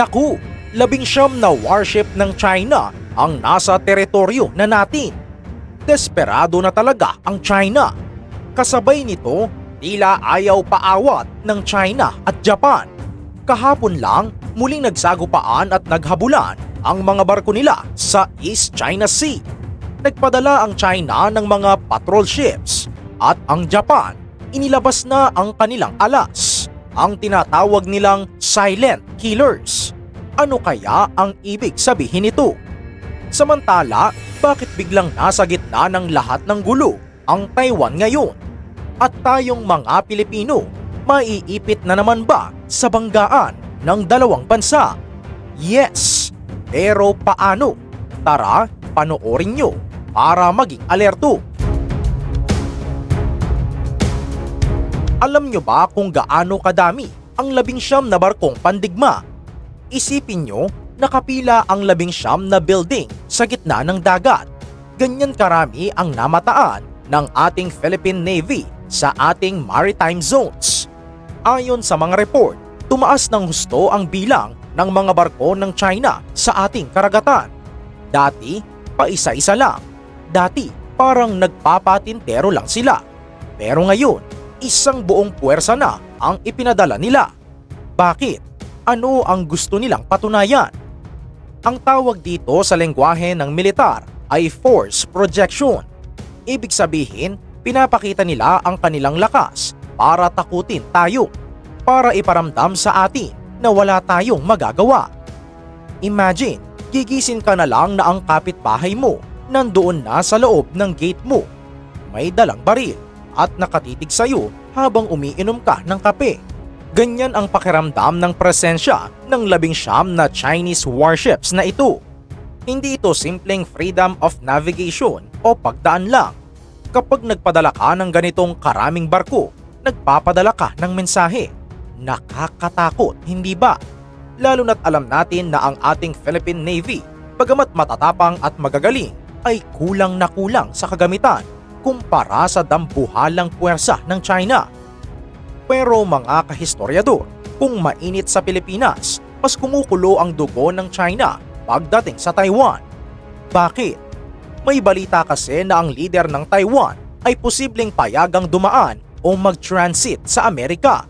Naku, labing siyam na warship ng China ang nasa teritoryo na natin. Desperado na talaga ang China. Kasabay nito, tila ayaw paawat ng China at Japan. Kahapon lang, muling nagsagupaan at naghabulan ang mga barko nila sa East China Sea. Nagpadala ang China ng mga patrol ships at ang Japan inilabas na ang kanilang alas, ang tinatawag nilang silent killers. Ano kaya ang ibig sabihin nito? Samantala, bakit biglang nasa gitna ng lahat ng gulo ang Taiwan ngayon? At tayong mga Pilipino, maiipit na naman ba sa banggaan ng dalawang bansa? Yes! Pero paano? Tara, panoorin nyo para maging alerto. Alam nyo ba kung gaano kadami ang labing siyam na barkong pandigma? Isipin nyo, nakapila ang labing siyam na building sa gitna ng dagat. Ganyan karami ang namataan ng ating Philippine Navy sa ating maritime zones. Ayon sa mga report, tumaas ng husto ang bilang ng mga barko ng China sa ating karagatan. Dati, paisa-isa lang. Dati, parang nagpapatintero lang sila. Pero ngayon, isang buong puwersa na ang ipinadala nila. Bakit? Ano ang gusto nilang patunayan? Ang tawag dito sa lengguwahe ng militar ay force projection. Ibig sabihin, pinapakita nila ang kanilang lakas para takutin tayo, para iparamdam sa atin na wala tayong magagawa. Imagine, gigising ka na lang na ang kapitbahay mo nandoon na sa loob ng gate mo. May dalang baril at nakatitig sa'yo habang umiinom ka ng kape. Ganyan ang pakiramdam ng presensya ng labing siyam na Chinese warships na ito. Hindi ito simpleng freedom of navigation o pagdaan lang. Kapag nagpadala ka ng ganitong karaming barko, nagpapadala ka ng mensahe. Nakakatakot, hindi ba? Lalo na't alam natin na ang ating Philippine Navy, bagamat matatapang at magagaling, ay kulang na kulang sa kagamitan kumpara sa dambuhalang puwersa ng China. Pero mga kahistoryador, kung mainit sa Pilipinas, mas kumukulo ang dugo ng China pagdating sa Taiwan. Bakit? May balita kasi na ang leader ng Taiwan ay posibleng payagang dumaan o mag-transit sa Amerika.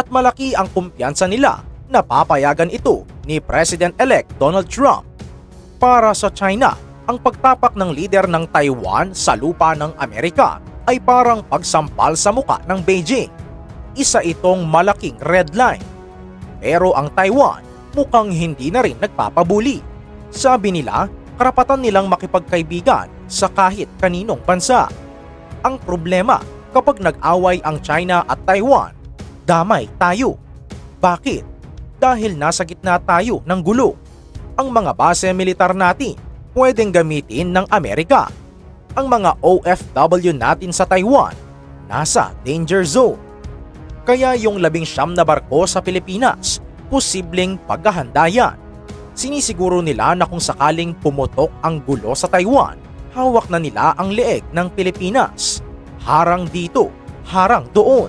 At malaki ang kumpiyansa nila na papayagan ito ni President-elect Donald Trump. Para sa China, ang pagtapak ng leader ng Taiwan sa lupa ng Amerika ay parang pagsampal sa muka ng Beijing. Isa itong malaking red line. Pero ang Taiwan mukhang hindi na rin nagpapabuli. Sabi nila, karapatan nilang makipagkaibigan sa kahit kaninong bansa. Ang problema, kapag nag-away ang China at Taiwan, damay tayo. Bakit? Dahil nasa gitna tayo ng gulo. Ang mga base militar natin pwedeng gamitin ng Amerika. Ang mga OFW natin sa Taiwan nasa danger zone. Kaya yung labing siyam na barko sa Pilipinas, posibleng paghahanda yan. Sinisiguro nila na kung sakaling pumutok ang gulo sa Taiwan, hawak na nila ang leeg ng Pilipinas. Harang dito, harang doon.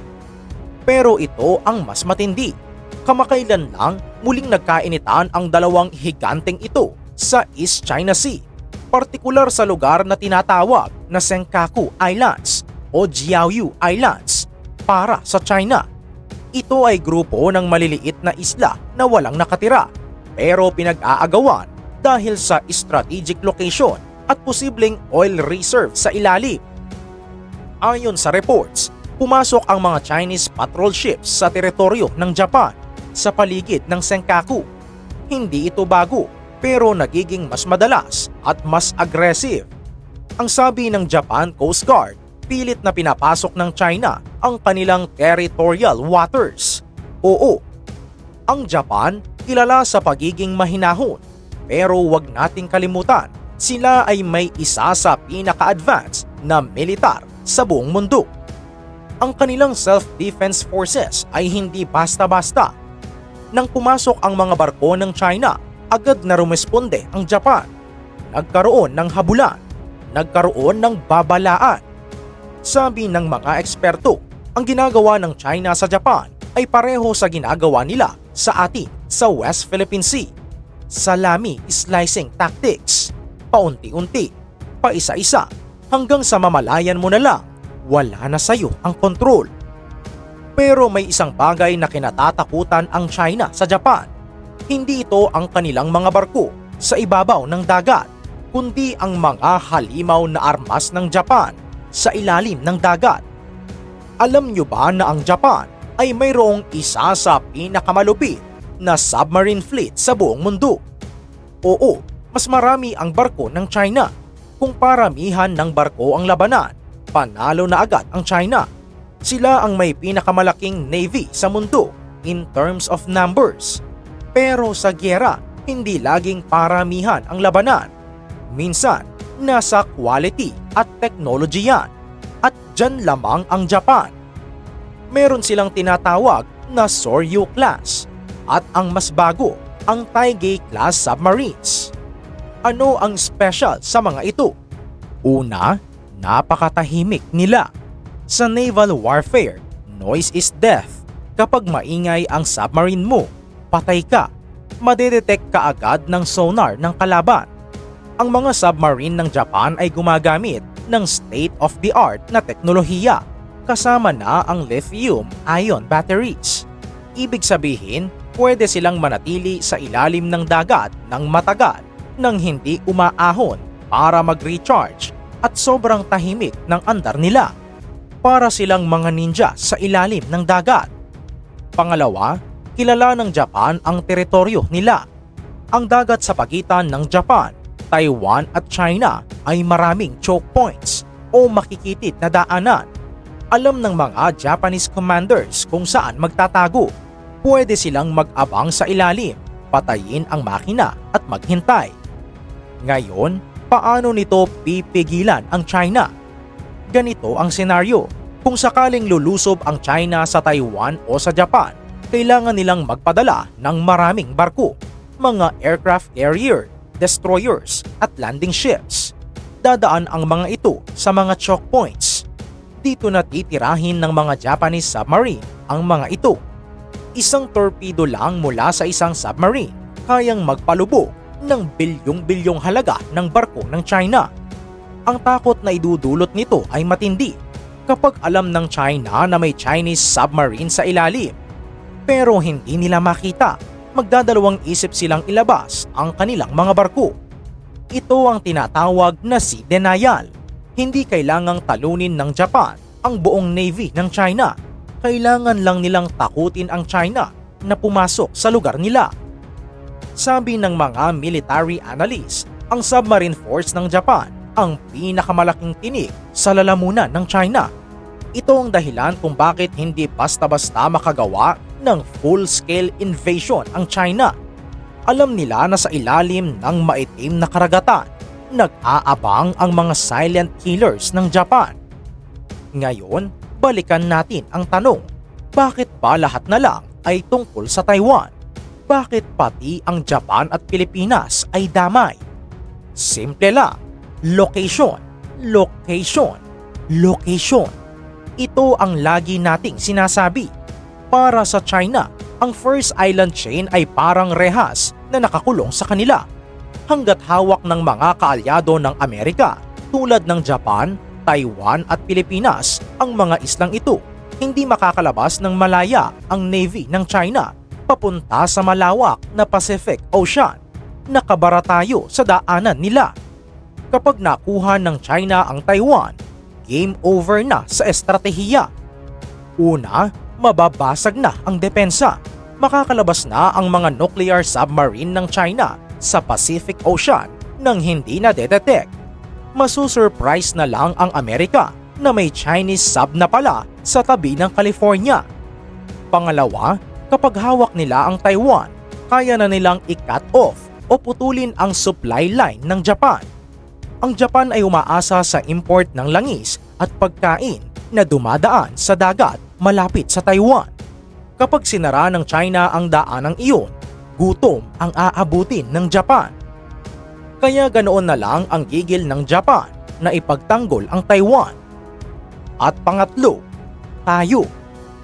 Pero ito ang mas matindi. Kamakailan lang muling nagkainitan ang dalawang higanteng ito sa East China Sea, partikular sa lugar na tinatawag na Senkaku Islands o Jiaoyu Islands para sa China. Ito ay grupo ng maliliit na isla na walang nakatira pero pinag-aagawan dahil sa strategic location at posibleng oil reserve sa ilalim. Ayon sa reports, pumasok ang mga Chinese patrol ships sa teritoryo ng Japan sa paligid ng Senkaku. Hindi ito bago pero nagiging mas madalas at mas aggressive. Ang sabi ng Japan Coast Guard, pilit na pinapasok ng China ang kanilang territorial waters. Oo, ang Japan kilala sa pagiging mahinahon pero wag nating kalimutan sila ay may isa sa pinaka-advanced na militar sa buong mundo. Ang kanilang self-defense forces ay hindi basta-basta. Nang pumasok ang mga barko ng China, agad na rumesponde ang Japan. Nagkaroon ng habulan, nagkaroon ng babalaan. Sabi ng mga eksperto, ang ginagawa ng China sa Japan ay pareho sa ginagawa nila sa atin sa West Philippine Sea, salami slicing tactics, paunti-unti, paisa-isa, hanggang sa mamalayan mo na lang, wala na sa'yo ang kontrol. Pero may isang bagay na kinatatakutan ang China sa Japan. Hindi ito ang kanilang mga barko sa ibabaw ng dagat, kundi ang mga halimaw na armas ng Japan sa ilalim ng dagat. Alam nyo ba na ang Japan ay mayroong isa sa pinakamalupit na submarine fleet sa buong mundo? Oo, mas marami ang barko ng China. Kung paramihan ng barko ang labanan, panalo na agad ang China. Sila ang may pinakamalaking navy sa mundo in terms of numbers. Pero sa gyera, hindi laging paramihan ang labanan. Minsan, nasa quality at technology yan. At dyan lamang ang Japan. Meron silang tinatawag na Soryu class at ang mas bago, ang Taigei class submarines. Ano ang special sa mga ito? Una, napakatahimik nila. Sa naval warfare, noise is death. Kapag maingay ang submarine mo, patay ka. Madedetect ka agad ng sonar ng kalaban. Ang mga submarine ng Japan ay gumagamit ng state-of-the-art na teknolohiya kasama na ang lithium-ion batteries. Ibig sabihin, pwede silang manatili sa ilalim ng dagat ng matagal nang hindi umaahon para mag-recharge at sobrang tahimik ng andar nila. Para silang mga ninja sa ilalim ng dagat. Pangalawa, kilala ng Japan ang teritoryo nila. Ang dagat sa pagitan ng Japan, Taiwan at China ay maraming choke points o makikitid na daanan. Alam ng mga Japanese commanders kung saan magtatago. Pwede silang mag-abang sa ilalim, patayin ang makina at maghintay. Ngayon, paano nito pipigilan ang China? Ganito ang senaryo. Kung sakaling lulusob ang China sa Taiwan o sa Japan, kailangan nilang magpadala ng maraming barko, mga aircraft carrier, destroyers at landing ships. Dadaan ang mga ito sa mga choke points. Dito na titirahin ng mga Japanese submarine ang mga ito. Isang torpedo lang mula sa isang submarine kayang magpalubog ng bilyong-bilyong halaga ng barko ng China. Ang takot na idudulot nito ay matindi kapag alam ng China na may Chinese submarine sa ilalim. Pero hindi nila makita, magdadalawang isip silang ilabas ang kanilang mga barko. Ito ang tinatawag na sea denial. Hindi kailangang talunin ng Japan ang buong navy ng China. Kailangan lang nilang takutin ang China na pumasok sa lugar nila. Sabi ng mga military analyst, ang submarine force ng Japan ang pinakamalaking tinig sa lalamunan ng China. Ito ang dahilan kung bakit hindi basta-basta makagawa ng full-scale invasion ang China. Alam nila na sa ilalim ng maitim na karagatan, nag-aabang ang mga silent killers ng Japan. Ngayon, balikan natin ang tanong, bakit ba lahat na lang ay tungkol sa Taiwan? Bakit pati ang Japan at Pilipinas ay damay? Simple lang, location, location, location. Ito ang lagi nating sinasabi. Para sa China, ang first island chain ay parang rehas na nakakulong sa kanila. Hanggat hawak ng mga kaalyado ng Amerika tulad ng Japan, Taiwan at Pilipinas ang mga islang ito, hindi makakalabas ng malaya ang Navy ng China papunta sa malawak na Pacific Ocean. Nakabara tayo sa daanan nila. Kapag nakuha ng China ang Taiwan, game over na sa estratehiya. Una, mababasag na ang depensa. Makakalabas na ang mga nuclear submarine ng China sa Pacific Ocean nang hindi na detect. Masusurprise na lang ang Amerika na may Chinese sub na pala sa tabi ng California. Pangalawa, kapag hawak nila ang Taiwan, kaya na nilang i-cut off o putulin ang supply line ng Japan. Ang Japan ay umaasa sa import ng langis at pagkain na dumadaan sa dagat malapit sa Taiwan. Kapag sinara ng China ang daanang iyon, gutom ang aabutin ng Japan. Kaya ganoon na lang ang gigil ng Japan na ipagtanggol ang Taiwan. At pangatlo, tayo,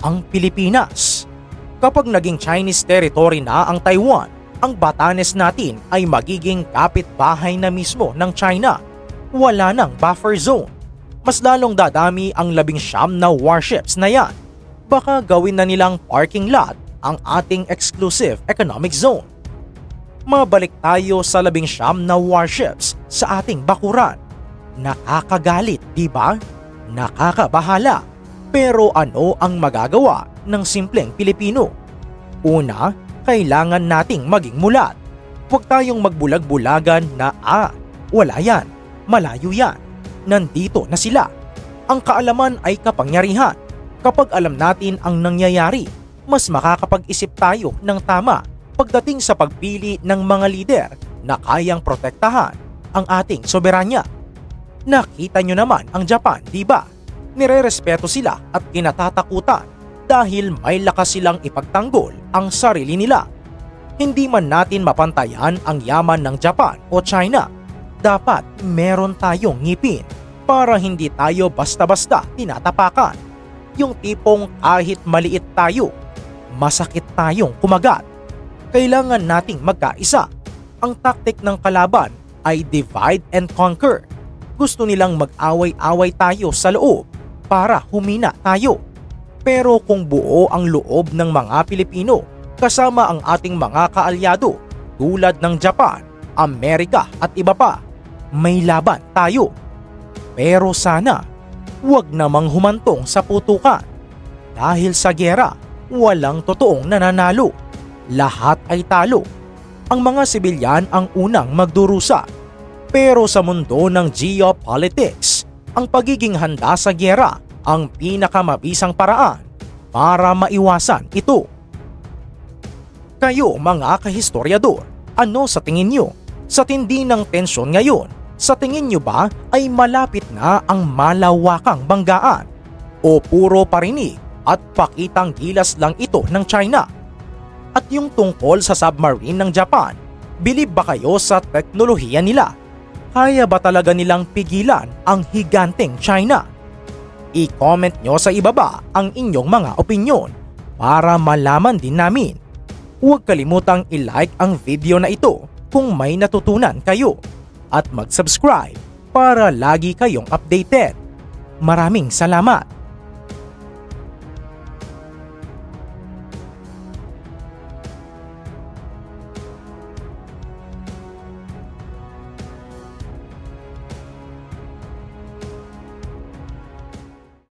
ang Pilipinas. Kapag naging Chinese territory na ang Taiwan, ang Batanes natin ay magiging kapitbahay na mismo ng China. Wala nang buffer zone. Mas lalong dadami ang labing siyam na warships na yan. Baka gawin na nilang parking lot ang ating exclusive economic zone. Mabalik tayo sa labing siyam na warships sa ating bakuran. Nakakagalit, di ba? Nakakabahala. Pero ano ang magagawa ng simpleng Pilipino? Una, kailangan nating maging mulat. Huwag tayong magbulag-bulagan na ah, wala yan, malayo yan, nandito na sila. Ang kaalaman ay kapangyarihan. Kapag alam natin ang nangyayari, mas makakapag-isip tayo ng tama pagdating sa pagpili ng mga lider na kayang protektahan ang ating soberanya. Nakita nyo naman ang Japan, di ba? Nirerespeto sila at kinatatakutan dahil may lakas silang ipagtanggol ang sarili nila. Hindi man natin mapantayan ang yaman ng Japan o China. Dapat meron tayong ngipin para hindi tayo basta-basta tinatapakan. Yung tipong kahit maliit tayo, masakit tayong kumagat. Kailangan nating magkaisa. Ang taktik ng kalaban ay divide and conquer. Gusto nilang mag-away-away tayo sa loob para humina tayo. Pero kung buo ang loob ng mga Pilipino kasama ang ating mga kaalyado tulad ng Japan, Amerika at iba pa, may laban tayo. Pero sana, huwag namang humantong sa putukan. Dahil sa gera, walang totoong nananalo. Lahat ay talo. Ang mga sibilyan ang unang magdurusa. Pero sa mundo ng geopolitics, ang pagiging handa sa gera ang pinakamabisang paraan para maiwasan ito. Kayo mga kahistoryador, ano sa tingin nyo? Sa tindi ng tensyon ngayon, sa tingin nyo ba ay malapit na ang malawakang banggaan? O puro parinig at pakitang gilas lang ito ng China? At yung tungkol sa submarine ng Japan, bilib ba kayo sa teknolohiya nila? Kaya ba talaga nilang pigilan ang higanteng China? I-comment nyo sa ibaba ang inyong mga opinyon para malaman din namin. Huwag kalimutang i-like ang video na ito kung may natutunan kayo at mag-subscribe para lagi kayong updated. Maraming salamat!